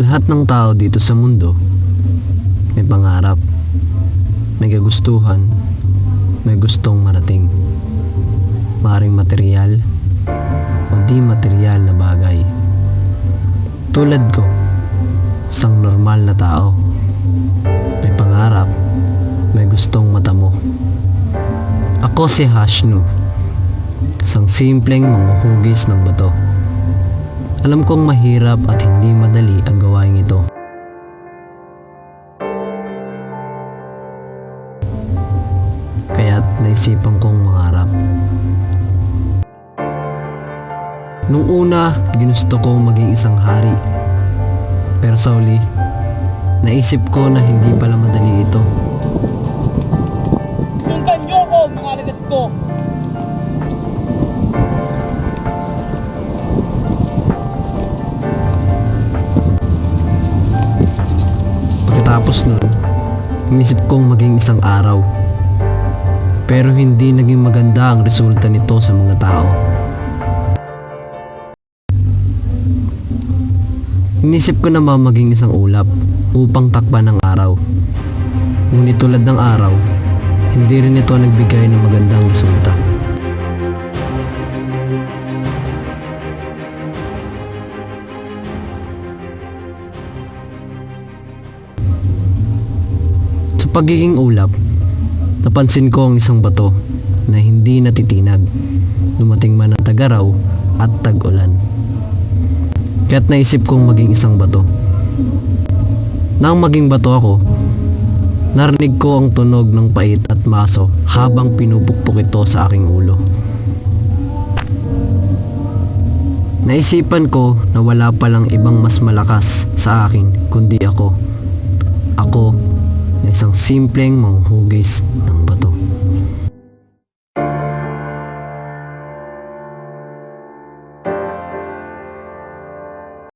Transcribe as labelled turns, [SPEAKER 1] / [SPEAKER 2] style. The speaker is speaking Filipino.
[SPEAKER 1] Lahat ng tao dito sa mundo may pangarap, may kagustuhan, may gustong marating. Maring material o di material na bagay. Tulad ko, isang normal na tao. May pangarap, may gustong matamo. Ako si Hashnu, isang simpleng manghuhugis ng bato. Alam kong mahirap at hindi madali ang naisipan kong mangarap. Nung una, ginusto ko maging isang hari. Pero sa uli, naisip ko na hindi pala madali ito.
[SPEAKER 2] Sundan niyo ako, mga lagat ko!
[SPEAKER 1] Pagkatapos nun, inisip kong maging isang araw. Pero hindi naging maganda ang resulta nito sa mga tao. Inisip ko naman maging isang ulap upang takpan ng araw. Ngunit tulad ng araw, hindi rin ito nagbigay ng magandang resulta. Sa pagiging ulap, napansin ko ang isang bato na hindi natitinag. Dumating man ang tagaraw at tag-ulan. Kaya't naisip kong maging isang bato. Nang maging bato ako, narinig ko ang tunog ng pait at maso habang pinupukpok ito sa aking ulo. Naisipan ko na wala palang ibang mas malakas sa akin kundi ako. Ako isang simpleng manghugis ng bato.